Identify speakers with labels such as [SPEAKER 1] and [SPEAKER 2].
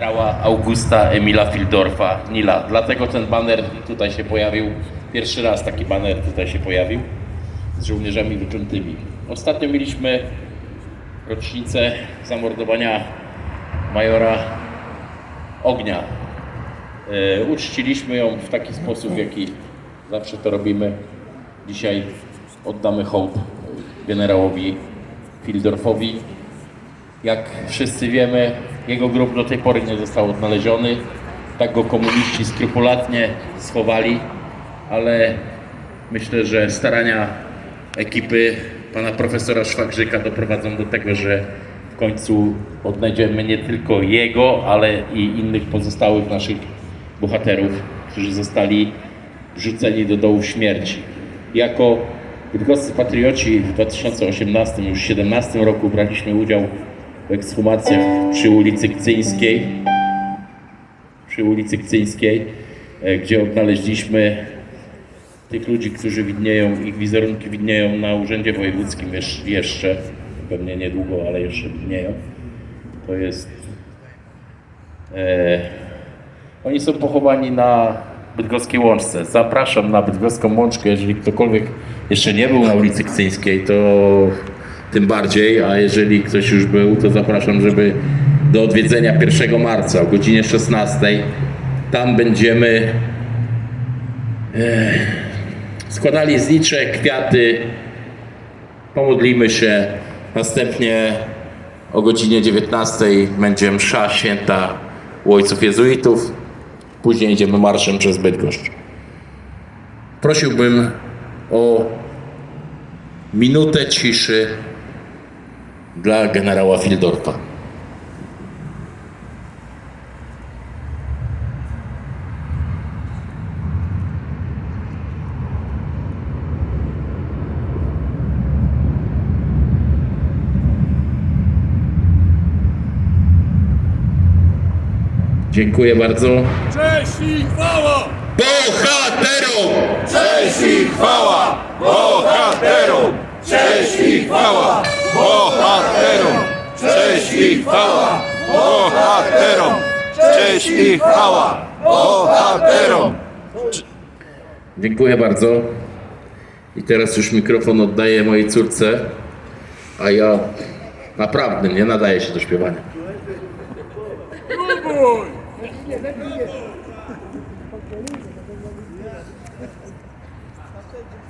[SPEAKER 1] Generała Augusta Emila Fildorfa, Nila. Dlatego ten baner tutaj się pojawił. Pierwszy raz taki baner tutaj się pojawił z żołnierzami wyklętymi. Ostatnio mieliśmy rocznicę zamordowania majora Ognia. E, uczciliśmy ją w taki sposób, w jaki zawsze to robimy. Dzisiaj oddamy hołd generałowi Fildorfowi. Jak wszyscy wiemy, jego grób do tej pory nie został odnaleziony. Tak go komuniści skrupulatnie schowali, ale myślę, że starania ekipy pana profesora Szwagrzyka doprowadzą do tego, że w końcu odnajdziemy nie tylko jego, ale i innych pozostałych naszych bohaterów, którzy zostali wrzuceni do dołu śmierci. Jako bydgoscy patrioci w 2018, już 2017 roku braliśmy udział w ekshumacjach przy ulicy Kcyńskiej, przy ulicy Kcyńskiej, e, gdzie odnaleźliśmy tych ludzi, którzy widnieją, ich wizerunki widnieją na Urzędzie Wojewódzkim jesz- jeszcze, pewnie niedługo, ale jeszcze widnieją. To jest... E, oni są pochowani na Bydgoskiej Łączce. Zapraszam na Bydgoską Łączkę, jeżeli ktokolwiek jeszcze nie był na ulicy Kcyńskiej, to tym bardziej, a jeżeli ktoś już był, to zapraszam, żeby do odwiedzenia 1 marca o godzinie 16. Tam będziemy składali znicze, kwiaty, pomodlimy się. Następnie o godzinie 19 będzie msza święta u ojców jezuitów. Później idziemy marszem przez Bydgoszcz. Prosiłbym o minutę ciszy dla generała Fildorfa. Dziękuję bardzo.
[SPEAKER 2] Cześć i chwała!
[SPEAKER 1] Bohaterom!
[SPEAKER 2] Cześć i chwała! chwała bohaterom! Cześć i chwała bohaterom! Cześć i chwała bohaterom!
[SPEAKER 1] Dziękuję bardzo. I teraz już mikrofon oddaję mojej córce, a ja naprawdę nie nadaję się do śpiewania.